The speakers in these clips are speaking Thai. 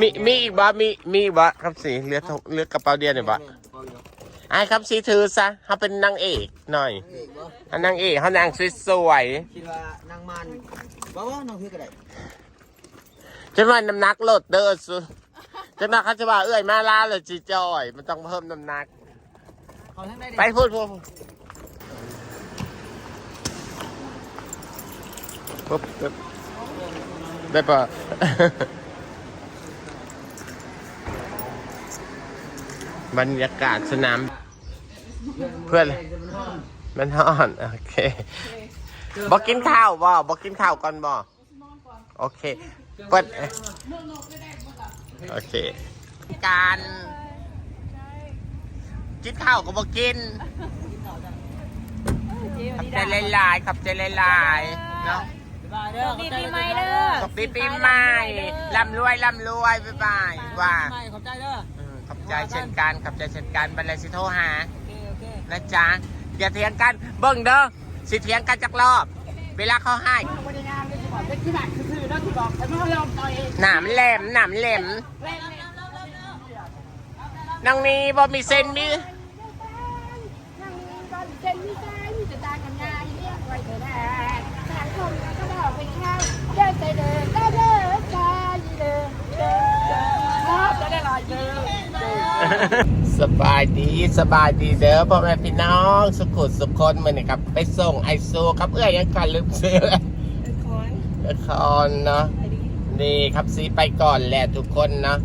มีมีอีกบ่มีมีอีกบ่ครับสีเหลือเท่าเหลือกระเป๋าเดียวเนี่ยบ่ไอ้ครับสีถือซะเขาเป็นนางเอกหน่อยเอกบ่เขานางเอกเขานางสวยคิดว่านางมันบ่ว่าน้องพี่ก็ได้ๆจนว่าน้ำหนักลดเด้อสุจนว่าเขาจะว่าเอ้ยมาลาเลยจีจอย มันต้องเพิ่มน้ำหนักเขาทั้งได้ไปพูดพูดปุ๊บปุ๊บได้ปะ บรรยากาศสนาม เพื่อนมันฮ้อน โอเคบอกกินข้าวบ่บอกกินข้าวก่อนบ่โอเค เปิด โอเค การ กินข้าวก็บอกกินขับใจหลายๆขับใจหลายๆเนาะสวัสดีปีใหม่เด้อขอบปีปีใหม่ร่ำรวยร่ำรวยบ๊ายบายว่าใหม่ขอบใจเด้อเออขอบ ใจเช่นกันขอบใจเช่นกันบันเลยสิโทรหาโอเคโอเคนะจ๊ะอย่าเถียงกันเบิ่งเด้อสิเถียงกันจักรอบ เวลาเขาให้หนามแหลมหนามแหลมนางนี้บ่มีเส้นมี นั่งตอนเจนมีใจมีแต่ตากันยาเรียกไว้เถอะนะทางคนก็บอกไปข้าวเดินใจเดินก็เดินใจเดินเดินเดินครับจะได้ลอยเดินเดิน สบายดีสบายดีเด้อพ่อแม่พี่น้องสุขุดสุขคนมือนี่ครับ ไปส่งไอโซครับเอื้อยยังก่อนลืมซื้อละครเนาะนี่ครับซีไปก่อนแหละทุกคนเนาะ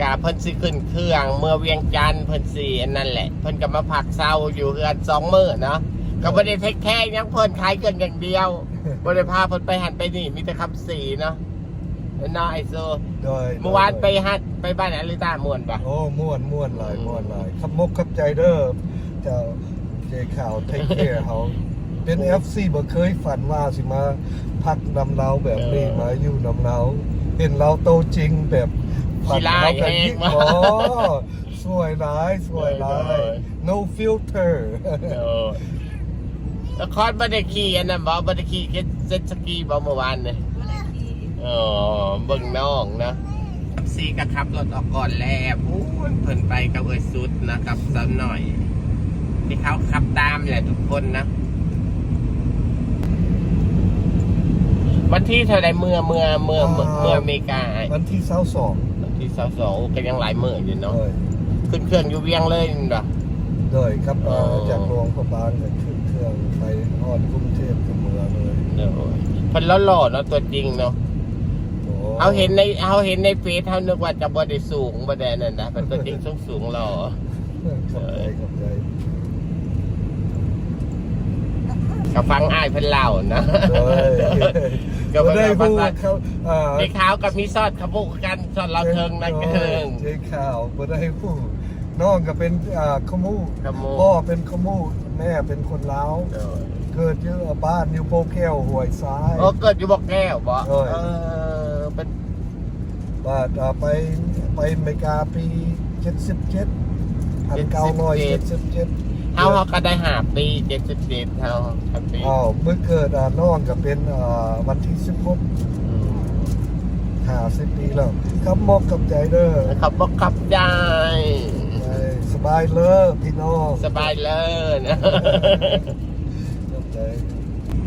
กาเพิ่นสิขึ้นเครื่องเมื่อเวียงจันทน์เพิ่นสีอันนั่นแหละ เพิ่นก็มาพักเศร้าอยู่เฮือนสองมื้อเนาะก็บ่ได้เทคแค่ยังเพิ่นขายเกินอย่างเดียวบ่ได้พาเพิ่นไปหันไปนี่มีแต่คำสีเนาะเนาะไอโซโดยเมื่อวานไปฮัดไปบ้านอลิตาม่วนปะโอ้ม่วนม่วนหลายม่วนหลายขับมกขับใจเด้อเจ้าเจข่าวเทคแคร์เขาเป็น FC บ่เคยฝันว่าสิมาพักนำเราแบบนี้มาอยู่นำเราเห็นเราโตจริงแบบฝันเราแบบนี้โอ้สวยหลายสวยหลาย no filter เออละครบันไดขี่อันนั้นบอกบันไดขี่เจ็ตสกีบอกเมื่อวานเนี่ย อ๋อเบิ่งน้องนะซีก็ขับรถออกก่อนแล้วพูนเพิ่นไปกับเอ้ยสุดนะครับสาวหน่อยที่เขาขับตามแหละทุกคนนะ วันที่เท่าไรเมื่อเมื่อเมื่อเมื่อเมื่ออเมริกาวันที่22วันที่สองสองก็ยังหลายเมื่ออยู่โดเนาะยขึ้นเครื่องอยู่เวียงเลยนี่เนาะโดยครับเอ่ออ๋อจากโรงพยาบาลก็ขึ้นเครื่องไปฮอดกรุงเทพกับเมืองเลยเดี๋ยวเพิ่นหล่อๆเนาะตัวจริงเนาะโอ้ เอาเห็นในเอาเห็นในเฟซเขานึกว่าจะบ่ได้สูงบ่ได้นั่นนะเป็นตัวจริงสูงสูงหล่อขอบใจขอบใจก็ฟังอ้ายเพิ่นเล่านะโดยก็บ่บ่ได้ได้พูฟังดว่าเขาอ่าพี่ขาวกับพี่ซอดเขาพูดกันซอดเราเทิงนั่นเทิงเจ๊ข่าวบ่ได้พูดน้องก็เป็นอ่าขมูขโมพ่อยเป็นขมูแม่เป็นคนลาวเออเกิดอยู่บ้านอยู่โปแก้วห้วยซ้ายโอ้เกิดอยู่บ่แก้วบ่โอ้ยเออ เป็นบ้านอ่าไปไปอเมริกาปี77 1977เฮาเฮาก็ได้หาปี77เฮาครับปีอ้าวเมื่อเกิดอ่าน้องก็เป็นอ่าวันที่16 50ปีแล้วครับมอกกับใจเด้อขับบ่ขับได้ไปสบายเลยพี่น้อง สบายเลยนะกับใจ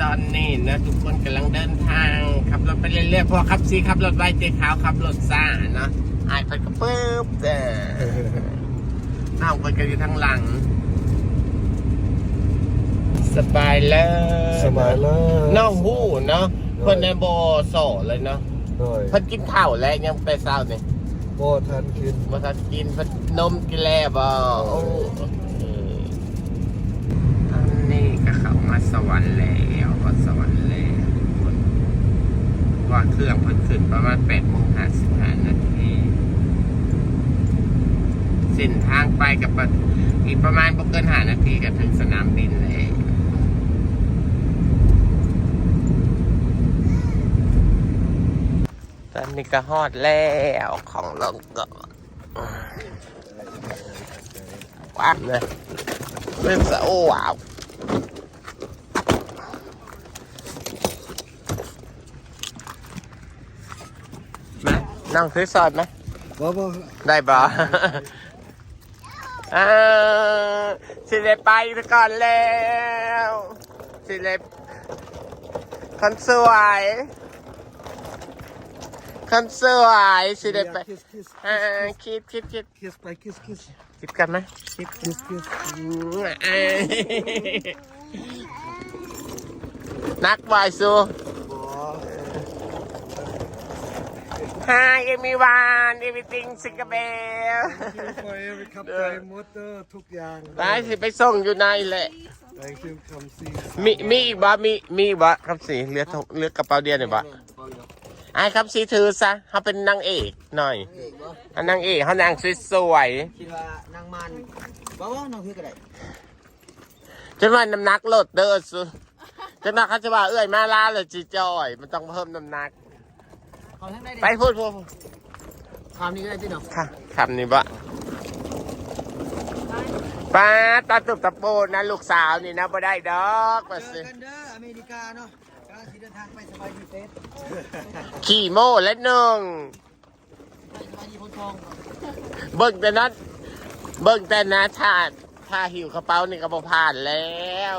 ตอนนี้นะทุกคนกำลังเดินทางขับรถไปเรื่อยๆเพอขับซีขับรถไวเจ๊ขาวขับรถซ่าเนาะอายเพิ่นก็ปึ๊บแต่น้องเพิ่นก็อยู่ทางหลัง สบายเลยสบายเลยน้องหู้เนาะเพิ่นในบ่โสเลยเนาะโดยเพิ่นกินข้าวแล้วยังไปเช้านี่บ่ทันกินบ่ทันกินเพิ่นนมกินแล้วบ่โอ้เอออันนี้ก็เข้า มาสวรรค์แล้วก็สวรรค์แล้วทุกคนว่าเครื่องเพิ่นขึ้นประมาณ8โมง55นาทีเส้นทางไปกับอีกประมาณบ่เกิน5นาทีก็ถึงสนามบินแล้วตอนนี้ก็ฮอดแล้วของลงก็ว้าวเลยเป็นสะโอ้ว้าว มานั่งซื้อสอดไหมบ่บ่ได้บ่อ่าสิได้ไปซะก่อนแล้วสิได้คนสวยคนสวยสิได้ไปคิสคิสอ่าคิดคิดคิดคิสไปคิสคิสคิดกันไหมคิดคิสคิสอืมเอ้ยนักบอยสู บ่ Hi everyone everything Singapore คิวคอยไปขับใจมอเตอร์ทุกอย่างไปสิไปส่งอยู่ในแหละ Thank you คำซีมีมีอีกบ่มีมีอีกบ่ครับสีเลือกเลือกกระเป๋าเดียวหน่อยบ่ไอ้ครับสีถือซะเขาเป็นนางเอกหน่อยเอกบ่อันนางเอกเขานางสวยคิดว่านางมันบ่ว่าน้องพี่ก็ได้ๆจนว่าน้ำหนักลดเด้อสุจนว่าเขาจะว่าเอ้ยมาลาเลยจีจอย มันต้องเพิ่มน้ำหนัก เขาทั้งได้ดิไปพูดพูดพูดคำนี้ก็ได้ที่น้องค่ะคำนี้บ่ป้าตาตุบตะโปนนะลูกสาวนี่นะบ่ได้ดอกว่าเจสิอกันเด้ออเมริกาเนาะกำลังสิเดินทางไปสบายดีเฟสขี่โม่และหนึ่ง ไปสบายดีพ้นทองเบิ่งแต่นั้นเบิ่งแต่นะถ้าถ้าหิวกระเป๋านี่ก็บ่ผ่านแล้ว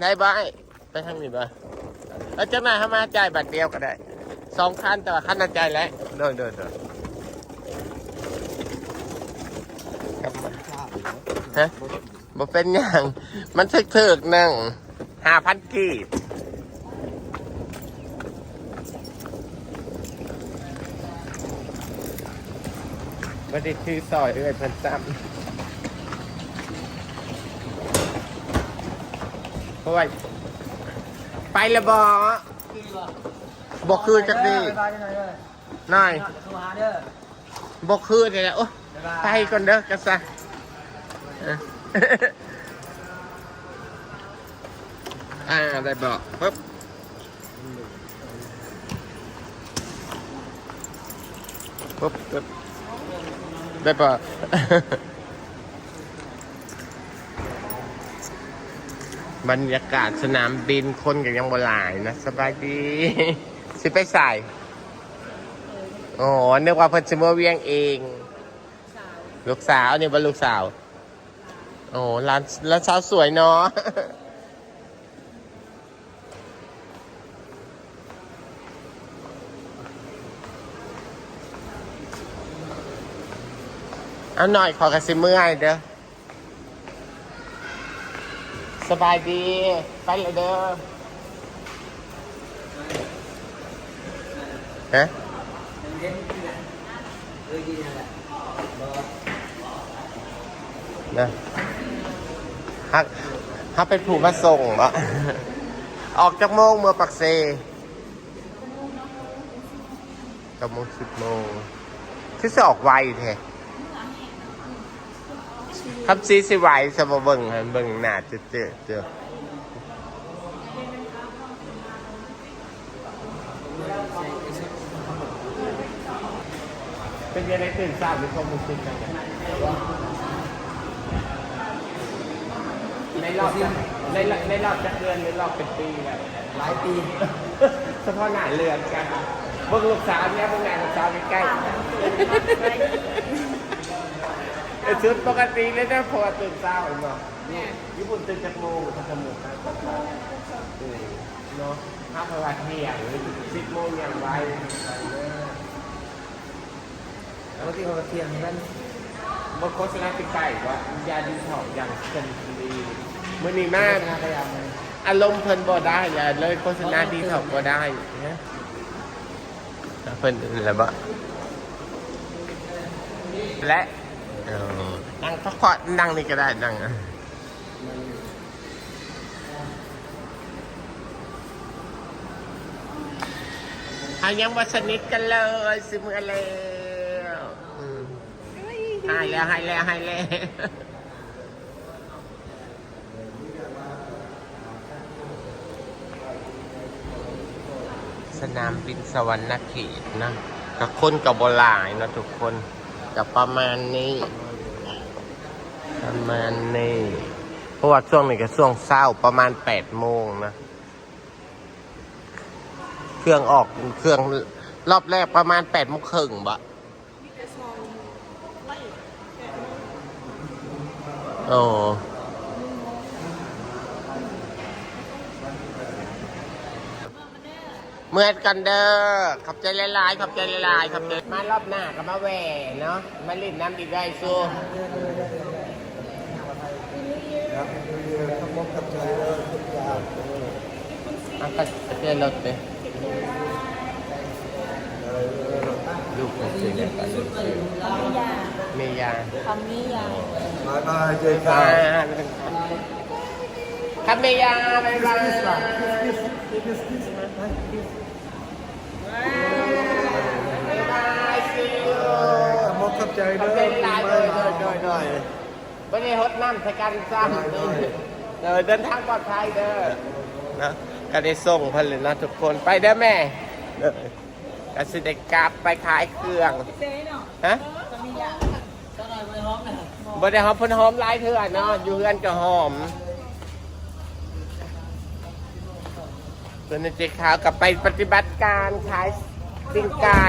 ได้บ่ไอ้ไปทางนี้บ่เออจังไหนถ้ามาจ่ายบัตรเดียวก็ได้ สองคันแต่ว่าคันละจ่ายแล้วเดินเดินเดินกลับมาฮะบ่เป็นหยังมันถึกถึกๆหนึ่งห้าพันกีบไม่ได้ชื่อซอยเอ้ยเพิ่นซ้ำเพราะว่าไปและบ่คือ บ่บ่คือจักดีบ๊ายบายหน่อยเด้อน้อยโทรหาเด้อบ่คือนี่แหละโอ้บ๊ายบายไปก่อนเด้อกระซะเอออ่าได้บอกปุ๊บปุ๊บปุ๊บได้บอกบรรยากาศสนามบินคนกันยังบ่หลายนะ สบายดี สิไปใส่อ๋อนึกว่าเพิ่นสิมาเวียงเอง ลูกสาวนี่เป็นลูกสาวโอ้ร้านร้านสาวสวยเนาะเอาหน่อยขอกระซิเมื่อยเด้อสบายดี ไปเลยเด้อ ฮะเย็นที่ไหนเออดีนั่นแหละบ่นะฮักฮักเป็นผู้มาส่งเหรอออกจากโมงเมื่อปักเซกับโมงสิบโมงที่จะออกไวแท้ครับซีสิไวสมบเบิ่งหั่นเบิ่งหน้าเจอเจอเจ เป็นยังไงตื่นสายหรือความรู้สึกกันเนี่ยในรอบจะในรอบในรอบจะเดือนหรือรอบเป็นปีแล้วหลายปีเฉพาะหน้าเรือนกันเบิ่งลูกสาวเนี่ยเบิ่งหน้าลูกสาวใกล้ๆไอ้ชุดปกติเลยนะพอตื่นเช้าเห็นบ่เนี่ยญี่ปุ่นตื่นจากโมงถึงจะโมงครับเนาะถ้าพราะว่าเที่ยงหรือสิบโมงอย่างไร กติเขาเที่ยงกันบางโฆษณาติดไก่ว่ายาดีถอกอย่างเซนดีมื่อนี้มากพยายามอารมณ์เพิ่นบ่ได้เลยเลยโฆษณาดีถอกบ่ได้นะเพิ่นอะไรบ่และนั่งพักผ่อนนั่งนี่ก็ได้นั่งอะอายังบ่สนิทกันเลยสิมือแล้วอืม หายแล้วหายแล้วหายแล้วสนามบินสวรรณเขตนะกับคนกับโบหลายเนะทุกคนกับประมาณนี้ ประมาณนี้ เพราะว่าช่วงนี้ก็ช่วงเศร้าประมาณแปดโมงนะ เครื่องออกเครื่องรอบแรกประมาณแปดโมงครึ่งบ่ โอ้เมื่อกันเด้อขอบใจหลายๆขอบใจหลายๆขอบใจมารอบหน้าก็มาแหวเนาะ มาเล่นน้ำดีได้สู้ครับขมกขับใจเด้อทุกอย่างอะก็จะเจอรถเลยลูกมันซื้อกันเมียาคำนี้ยังบายบายเจออ่ากันครับเมียาบายบายบายบายซีอูขมกขับใจขอเด้บอใจหลายเลยเลยเลยเลยไม่ได้ฮดน้ำใส่กันซ้ำเออเดินทางปลอดภัยเด้อนะก็ได้ส่งเพิ่นเลยนะทุกคนไปเด้อแม่เด้อก็สิได้กลับไปขายเครื่องเจ๊ เนาะฮะคำนี้ยังบ่ได้หอมเพิ่นหอมหลายเทื่อเนาะอยู่เฮือนก็หอมเพิ่นจะขาวกลับไปปฏิบัติการขายปิ้งไก่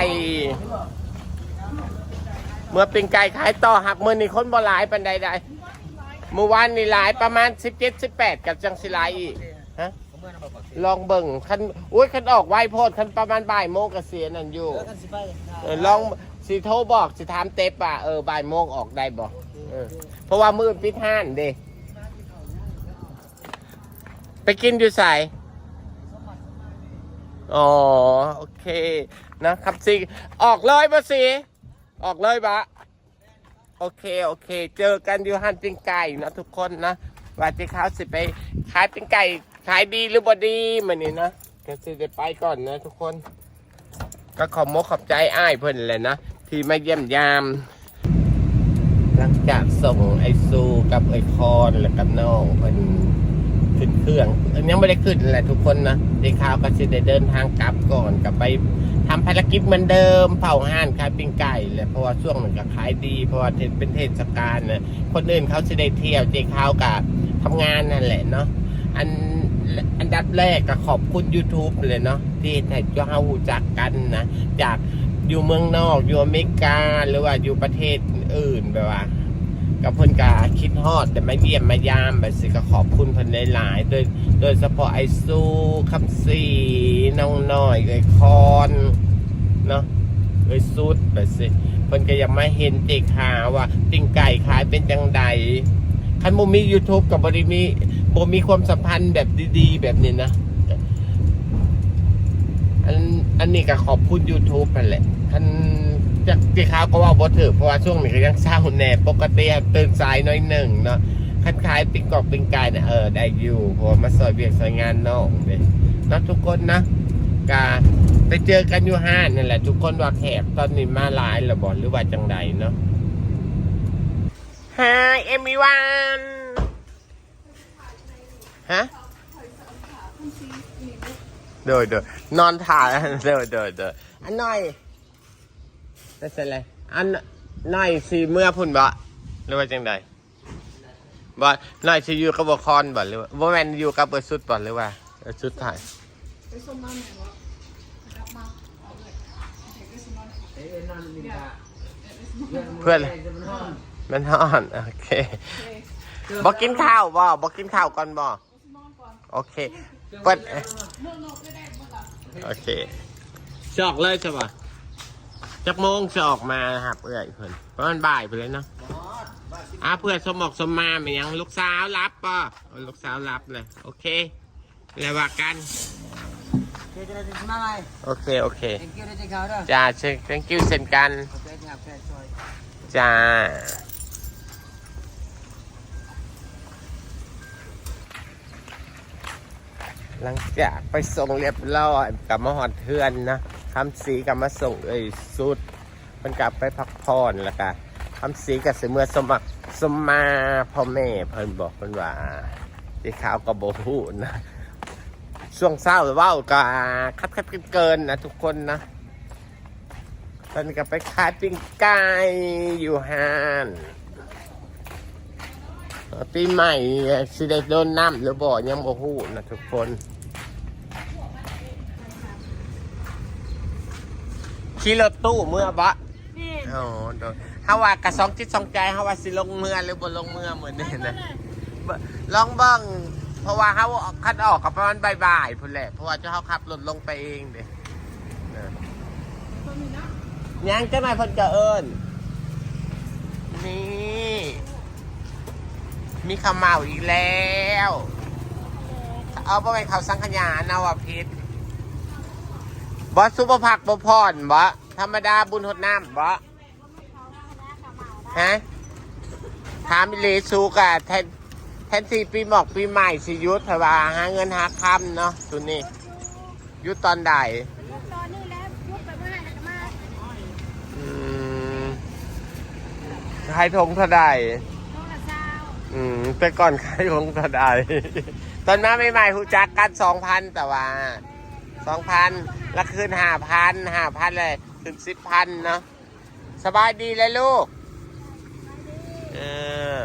เมื่อปิ้งไก่ขายต่อหักมื้อนี้คนบ่หลายปานใดใดเมื่อวานนี่หลายประมาณ17 18กับจังสิหลายอีกฮะลองเบิ่งคันอุ้ยคันออกไวโพดคันประมาณบ่ายโมงก็เสียนั่นอยู่เออลอง สิโทรบอกสิถามเต็ปอะเออบ่ายโมงออกได้บอกเออเพราะว่ามือปิดห้านเด้ไปกินอยู่ใส่อ๋อโอเคนะครับสิออกเลยบ่สิออกเลยบะโอเคโอเค เจอกันอยู่หันปิ้งไก่นะทุกคนนะว่าจะเขาสิไปขายปิ้งไก่ขายดีหรือบ่ดีมันนี่นะก็สิได้ไปก่อนนะทุกคน ก็ขอบมกขอบใจอ้ายเพิ่อนเลยนะ ที่มาเยี่ยมยาม หลังจากส่งไอซูกับไอคอนและกับน้องเพิ่นขึ้นเครื่องอ้ยยังไม่ได้ขึ้นแหละทุกคนนะเด็กข่าวก็สิได้เดินทางกลับก่อนกลับไปทำภารกิจเหมือนเดิม เผาห้านขายปิ้งไก่แหละเพราะว่าช่วงมันก็ขายดี เพราะว่าเป็นเทศกาลนะคนอื่นเขาสิได้เที่ยวเด็กข่าวกับทำงานนั่นแหละเนาะอันอันดับแรกก็ขอบคุณ YouTube เลยเนาะที่ให้เรารู้จักกันนะ จาก อยู่เมืองนอกอยู่อเมริกาหรือว่าอยู่ประเทศอื่นแบบว่ากับเพิ่นกาคิดฮอดแต่ไมาเยี่ยมมายามแบบสิก็ขอบคุณเพิ่นหลายๆโดยโดยเฉพาะไอซูคำซีน้องน้อยไอคอนเนาะไอซุดแบบสิเพิ่นก็ยังไม่เห็นเจข่าว่าติ่งไก่ขายเป็นจังใดคันบ่มี YouTube กับบริมีบ่มีความสัมพันธ์แบบดีๆ แบบนี้นะอันอันนี้ก็ขอบคุณ YouTube นั่นแหละ ท่านจากที่เขาก็ว่าบ่ถือเพราะว่าช่วงนี้ก็ยังเศร้าแน่ปกติตื่นสายน้อยหนึ่งเนาะคันขายปิงกอกปิงกายเนี่ยเออได้อยู่เพราะว่ามาซอยเบียกซอยงานน้องเด้เนาะทุกคนนะกาไปเจอกันอยู่ห้านนั่นแหละ ทุกคนว่าแขกตอนนี้มาหลายระบอหรือว่าจังใดเนาะ Hi everyone ฮะโดยโดยนอนถ่ายโดยโดยโดยอันหน่อย นั่นเสร็จเลยอันหน่อยสีเมื่อพุ่นบ่หรือว่าจังใดบ่หน่อยสิอยู่กับบคอนบ่หรือว่าบ่แม่นอยู่กับเบอร์สุดบ่หรือว่าสุดถ่ายไปส่งมาไหนวะกลับมาเอาเลยเด็กไปส่งมาเอ้ยนอนนี่จ้ะเพื่อนมันนอนมันนอนโอเคบ่กินข้าวบ่บ่กินข้าวก่อนบ่โอเคเปิดโอเคจออกเลยใช่ป่ะ จักโมงจะออกมานะครับเอื้อยเพิ่นประมาณบ่ายไปเลยเนาะอ่าเพื่อนสมอกสมมาเหมือนยังลูกสาวรับป่ะเอาลูกสาวรับเลย โอเคแล้วว่ากันเจ๊จะได้ถึงมาไหมโอเค โอเคเอ็งเกี่ยวได้เจ๊เขาเด้อจ้าเช็ค thank you เช่นกันโอเคที่หับแค่ซอยจ้าหลังจากไปส่งเรียบร้อยกลับมาหอดเทือนนะ คำสีกับมาส่งเอ้ยสุดมันกลับไปพักผ่อนแล้วกันคำสีกับเสเมื่อสมัครสมาพ่อแม่เพิ่นบอกเพิ่นว่าที่ข่าวกับโบพูดนะช่วงเศร้าเว้าก็คัดคัดเกินนะทุกคนนะตอนนี้ก็ไปขายปิ้งไก่อยู่ห้านปีใหม่สิได้โดนน้ำหรือบ่ยังบ่ฮู้นะทุกคน ขี่รถตู้เมื่อบะนี่โอ้โดนเฮาว่ากระสองจิตสองใจเฮาว่าสิลงเมื่อหรือบ่ลงเมื่อเหมือนนี่นะบ่ลองเบิ่งเพราะว่าเฮาคัดออกกับประมาณบ่ายๆพุ่นแหละเพราะว่าเจ้าเฮาขับรถลงไปเองเด้เออยังจังไหนเพิ่นก็เอิ้นนี่มีขาวเหมาอีกแล้ว เอาบ่เป็นเขาวสังขยาเนาว่าพิษ บอสซุปเปอร์ผักบ่พรบ่ธรรมดาบุญหดน้ำบ่ฮะถามอิเลซูกะแทนแทนสี่ปีหมอกปีใหม่สิยุทธว่าหาเงินหาคำเนาะตุนี่ยุทธตอนใดตอนนี้แล้วยุบไปเมื่อไหร่จะมาอืมใครทงเท่าใดต้องละเช้าอืมแต่ก่อนใครทงเท่าใดตอนมาใหม่ๆหูจักกันสองพันแต่ว่า สองพันแล้วคืนห้าพันห้าพันเลยคืนสิบพันเนาะสบายดีเลยลูกเออ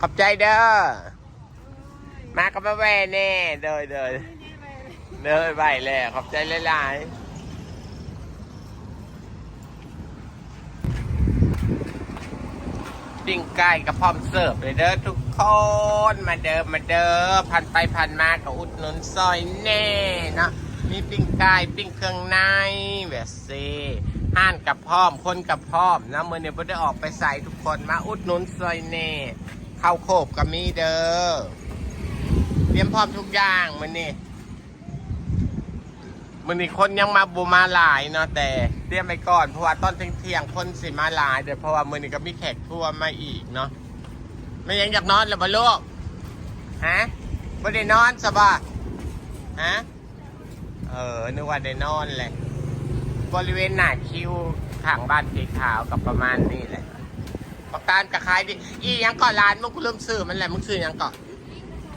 ขอบใจเด้อมากับมาแว่แน่เด้อเด้อเด้อไปแล้วขอบใจหลายๆ ปิ้งไก่กับพร้อมเสิร์ฟเลยเด้อทุกคนมาเดิมมาเด้อผ่านไปผ่านมากับอุดหนุนซอยแน่เนาะมีปิ้งไก่ปิ้งเครื่องในแบบเซห้านกับพร้อมคนกับพร้อมนะเมื่อเนี่ยพ่ได้ออกไปใส่ทุกคนมาอุดหนุนซอยแน่ข้าวโคบกับมีเด้อเตรียมพร้อมทุกอย่างมันนี่ มันนี่คนยังมาบูมาหลายเนาะแต่เตรียมไปก่อนเพราะว่าตอนเที่ยงๆคนสิมาหลายเดี๋ยวเพราะว่ามือนี่ก็มีแขกทั่วมาอีกเนาะไม่ยังอยากนอนหรือเปล่าลูกฮะไม่ได้นอนสบายฮะเออนึกว่าได้นอนเลยบริเวณหน้าคิวทางบ้านสีขาวกับประมาณนี้แหละปากตาลกับขายดิอียังก่อนร้านมึงกูเริ่มซื้อมันแหละมึงซื้อยังก่อน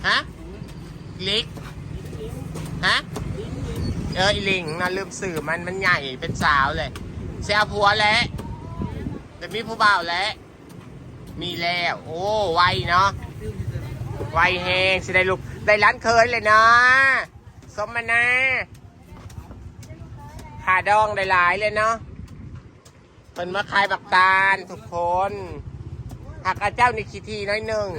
ฮะลิกฮะ เอออีลิงนะลืมสื่อมันมันใหญ่เป็นสาวเลยเสียผัวแล้วแต่มีผู้บ่าวแล้วมีแล้ว โอ้ไวเนาะไวแฮงสิได้ลูกได้ร้านเคยเลยเนาะสมมานาขาดองได้หลายเลยเนาะเป็นมาขายบักตาลทุกคนหักอาเจ้าในขีทีน้อยหนึ่ง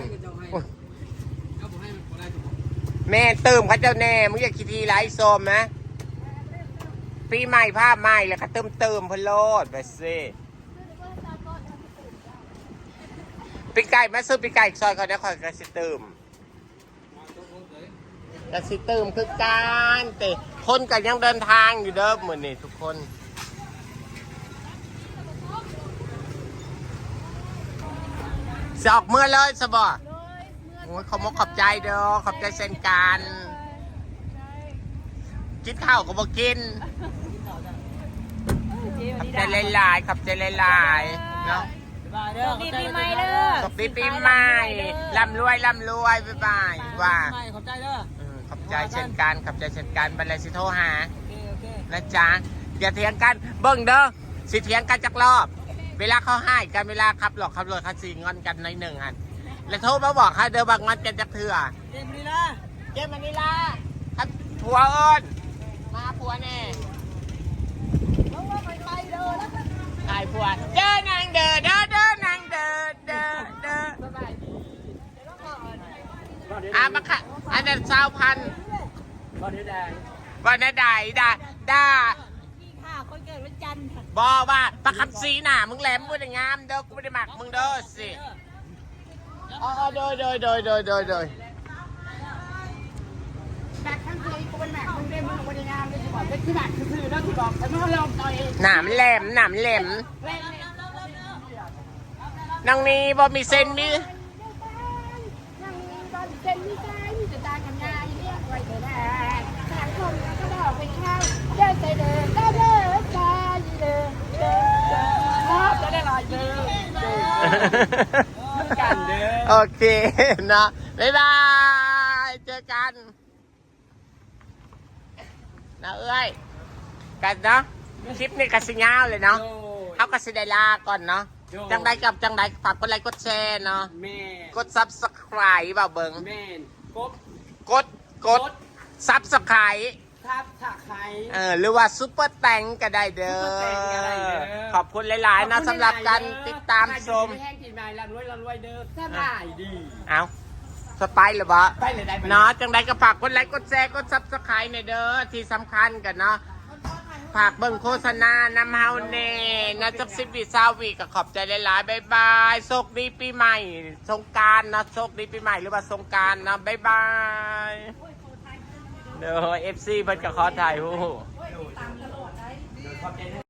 แม่เติมเขาเจ้าแน่มึงอยากคิดทีไรโซมนะ ปีใหม่ภาพใหม่แล้วก็เติมเติมพนโลดไปสิปีไก่มาซื้อปีไก่อีกซอยเขาได้คอยกระสิเติมกระสิเติมคือการแต่คนก็ยังเดินทางอยู่เด้อเหมือนนี่ทุกคนจออกเมื่อเลยสบอโอ้ยขอบมกขอบใจเด้อขอบใจเช่นกันกินข้าวก็บอกกิน ขอบใจหลายๆขอบใจหลายๆเนาะสวัสดีปีใหม่เด้อสวัสดีปีใหม่ร่ำรวยร่ำรวยบ๊ายบายว่าไม่ขอบใจเด้อเออขอบใจเช่นกันขอบใจเช่นกันบันเลยสิโทรหาโอเคโอเคนะจ๊ะอย่าเถียงกันเบิ่งเด้อสิเถียงกันจักรอบ เวลาเขาให้กันเวลาขับหลอกขับรถเขาสีงอนกันในอยหนึ่งอันแล้วโทรมาบอกเขาเด้อบางงอนกันจักเถื่อเต็มเลยนะเจมานิลาครับผัวเอิญมาผัวแน่ ตายผัวเดินนางเดินเดินเดินนางเดินเดินเดินอะมาค่ะอันนั้นสาวพันธุ์บอนี้แดงวันนั้นด่าด่าด่าพี่ค่ะคนเกิดวันจันทร์ค่ะบอกว่าประคำสีหน่ามึงแหลมมึงได้งามเด้อกูไม่ได้หมักมึงเด้อสิอ๋อโดยโดยโดยโดยโดยโดยแบกทั้งทีกูเป็นแบกมึงได้มึงวันงามเลยที่บอกเป็นที่แบกคื บอกแต่ไม่ลองต่อยหนามแหลมหนามแหลมเล่นน้องนี้บ่มีเส้นมีนั่งตอนเส้นมีใจมีแต่ตากันยาเรียกไว้เถอะนะทางคนก็บอกไปข้าวเดินไปเดินก็เดินใจเดินเดินเดินครับจะได้ลอยเดินเดินกันเด้อโอเคเนาะบ๊ายบายเจอกันนะเอ้ย กันเนาะคลิปนี้ก็สิยาวเลยเนาะเขาก็สิได้ลาก่อนเนาะจังใดกับจังใดฝากกดไลค์กดแชร์เนาะแม่กด subscribe บ่าเบิงแม่กบกดกด subscribe กทับถาไคร้เออหรือว่าซุปเปอร์แตงก็ได้เด้ซุปเปอร์แตงก็ได้เด้ออขอบคุณหลายๆนะสำหรับการติดตามชมแห้งกินมาลำรวยลำรวยเด้อสบายดีเอาสไปร์หรือเปล่าไปเลยได้ไปลยเนาะจังใดก็ฝากกดไลค์กดแชร์กดซับสไครต์ในอยเด้อที่สำคัญกันเนาะ ฝากเบิ่งโฆษณานำเฮาเน่นะจักสิบวีซาวีก็ขอบใจหลายๆบ๊ายบายโชคดีปีใหม่ สงกรารนะโชคดีปีใหม่หรือว่าสงกรารนะบ๊ายบายเด้อเอฟซีเพิ่นก็ขอถ่ายหูปขอบใจนะ